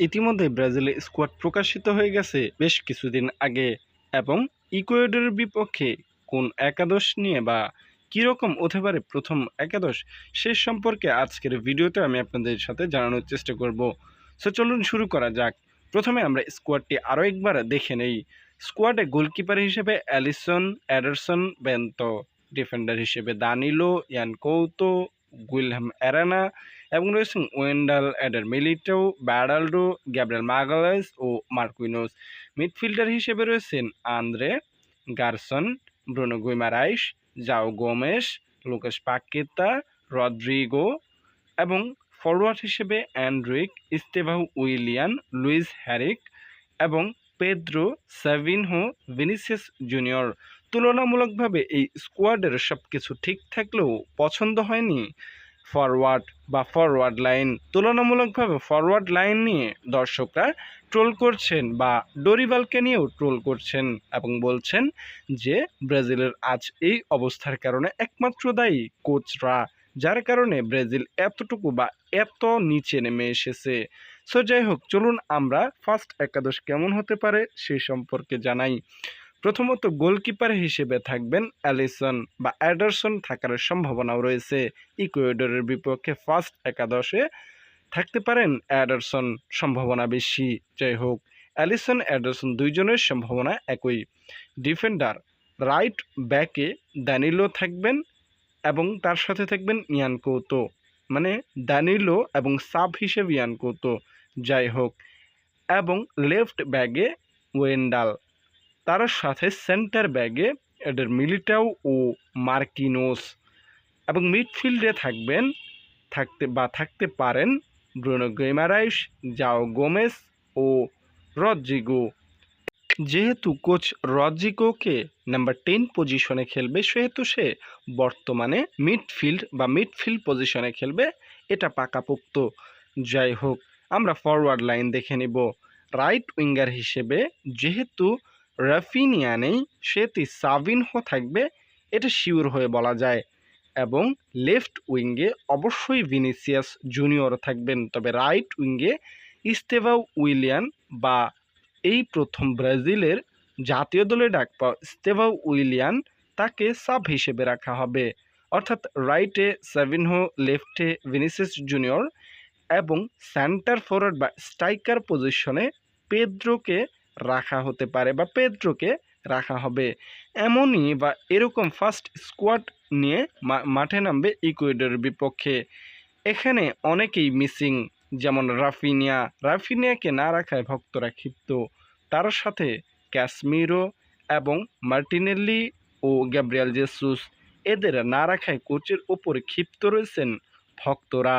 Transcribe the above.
ইতিমধ্যে ব্রাজিলে স্কোয়াড প্রকাশিত হয়ে গেছে বেশ কিছুদিন আগে এবং ইকুয়েডরের বিপক্ষে কোন একাদশ নিয়ে বা কীরকম হতে পারে প্রথম একাদশ, সে সম্পর্কে আজকের ভিডিওতে আমি আপনাদের সাথে জানানোর চেষ্টা করব। সো চলুন শুরু করা যাক। প্রথমে আমরা স্কোয়াডটি আরও একবার দেখে নেই। স্কোয়াডে গোলকিপার হিসেবে অ্যালিসন, অ্যাডারসন, বেন্তো, ডিফেন্ডার হিসেবে দানিলো, ইয়ান কৌতো, গুইলহাম অ্যারানা এবং রয়েছেন Wendell Eder Militao Beraldo Gabriel Magalhaes ও মার্কুইনোস মিডফিল্ডার হিসেবে রয়েছেন Andre Gerson Bruno Guimaraes Joao Gomes Lucas Paqueta Rodrigo এবং ফরওয়ার্ড হিসেবে Endrick Estevao Willian Luiz Henrique এবং পেদ্রো সাভিনহো ভিনিসিয়াস জুনিয়র তুলনামূলকভাবে এই স্কোয়াডের সব কিছু ঠিক থাকলেও পছন্দ হয়নি ফরওয়ার্ড বা ফরওয়ার্ড লাইন তুলনামূলকভাবে ফরওয়ার্ড লাইন নিয়ে দর্শকরা ট্রোল করছেন বা ডোরিবালকে নিয়েও ট্রোল করছেন এবং বলছেন যে ব্রাজিলের আজ এই অবস্থার কারণে একমাত্র দায়ী কোচরা যার কারণে ব্রাজিল এতটুকু বা এত নিচে নেমে এসেছে। সো যাই হোক, চলুন আমরা ফার্স্ট একাদশ কেমন হতে পারে সেই সম্পর্কে জানাই। প্রথমত গোলকিপার হিসেবে থাকবেন অ্যালিসন বা অ্যাডারসন থাকার সম্ভাবনাও রয়েছে। ইকুয়েডরের বিপক্ষে ফার্স্ট একাদশে থাকতে পারেন অ্যাডারসন সম্ভাবনা বেশি। যাই হোক, অ্যালিসন, অ্যাডারসন দুইজনের সম্ভাবনা একই। ডিফেন্ডার রাইট ব্যাকে দানিলো থাকবেন এবং তার সাথে থাকবেন ইয়ান কৌতো। মানে দানিলো এবং সাব হিসেবে ইয়ান কৌতো। যাই হোক, এবং লেফট ব্যাগে ওয়েন্ডাল। তার সাথে সেন্টার ব্যাগে এদের মিলিটাও ও মার্কিনোস এবং মিডফিল্ডে থাকবেন, থাকতে বা থাকতে পারেন ব্রুনো গেমারাইস জাও গোমেস ও রদ্রিগো। যেহেতু কোচ রদ্রিগোকে নাম্বার টেন পজিশনে খেলবে, সেহেতু সে বর্তমানে মিডফিল্ড বা মিডফিল্ড পজিশনে খেলবে, এটা পাকাপোক্ত। যাই হোক, আমরা ফরওয়ার্ড লাইন দেখে নিব। রাইট উইঙ্গার হিসেবে যেহেতু রাফিনিয়া নেই সেটি সাভিনহো থাকবে, এটা শিওর হয়ে বলা যায়। এবং লেফট উইঙ্গে অবশ্যই ভিনিসিয়াস জুনিয়র থাকবেন, তবে রাইট উইঙ্গে ইস্তেভাও উইলিয়ান বা এই প্রথম ব্রাজিলের জাতীয় দলে ডাক পাওয়া ইস্তেভাও উইলিয়ান তাকে সাব হিসেবে রাখা হবে। অর্থাৎ রাইটে সেভিনহো লেফটে ভিনিসিয়াস জুনিয়র এবং সেন্টার ফরওয়ার্ড বা স্ট্রাইকার পজিশনে পেদ্রোকে রাখা হতে পারে বা পেদ্রোকে রাখা হবে। এমনই বা এরকম ফার্স্ট স্কোয়াড নিয়ে মাঠে নামবে ইকুয়েডরের বিপক্ষে। এখানে অনেকেই মিসিং যেমন রাফিনিয়া। রাফিনিয়াকে না রাখায় ভক্তরা ক্ষিপ্ত। তার সাথে ক্যাসমিরো এবং মার্টিনেল্লি ও গ্যাব্রিয়াল জেসুস। এদের না রাখায় কোচের ওপর ক্ষিপ্ত রয়েছেন ভক্তরা।